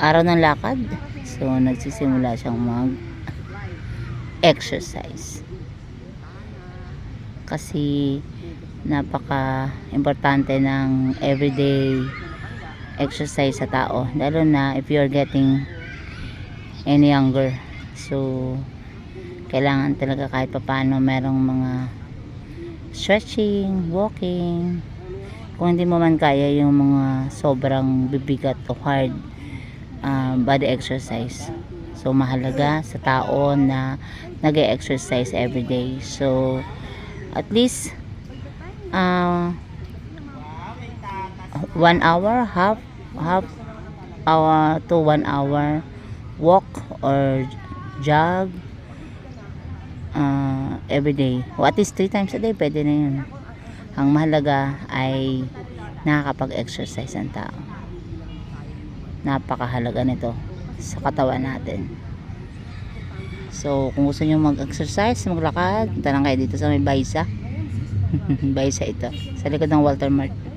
araw ng lakad. So, nagsisimula siyang mag exercise. Kasi napaka importante ng everyday exercise sa tao. Lalo na if you're getting any younger. So, kailangan talaga kahit papano merong mga stretching, walking. Kung hindi mo man kaya yung mga sobrang bibigat o hard uh, body exercise. So, mahalaga sa tao na nag exercise every day. So, at least uh, one hour, half, half hour to one hour walk or jog uh, every day. O at least three times a day, pwede na yun. Ang mahalaga ay nakakapag-exercise ang tao. Napakahalaga nito sa katawan natin. So, kung gusto nyo mag-exercise, maglakad, punta lang kayo dito sa may Baisa. Baisa ito. Sa likod ng Walter Mart.